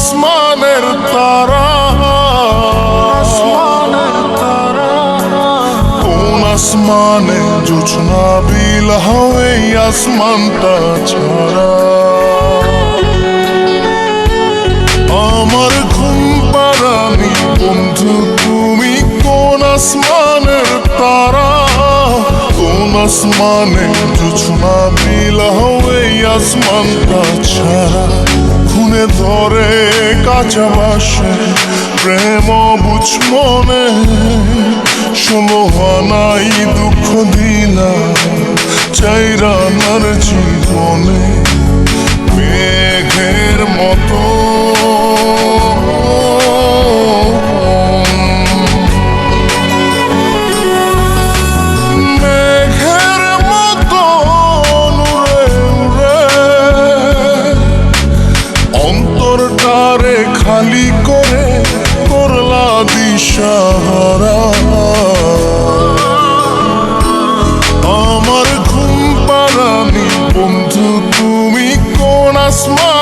আসমানের তারা। আসমানের তারা। কোন আসমানে জুছনা বিল হবে আসমানটা ছাড়া। আমার ঘুম পারানি বন্ধু তুমি কোন আসমানের তারা? কোন আসমানে জুছনা বিল হবে আসমানটা ছাড়া। খুনে ধরে কাঁচা বাসে প্রেম বুঝ মনে সমহানাই নাই দুঃখ দিলা চাইরানার জীবনে। খালি করে করলা দিশাহারা। আমার ঘুম পারানি বন্ধু তুমি কোন আসমান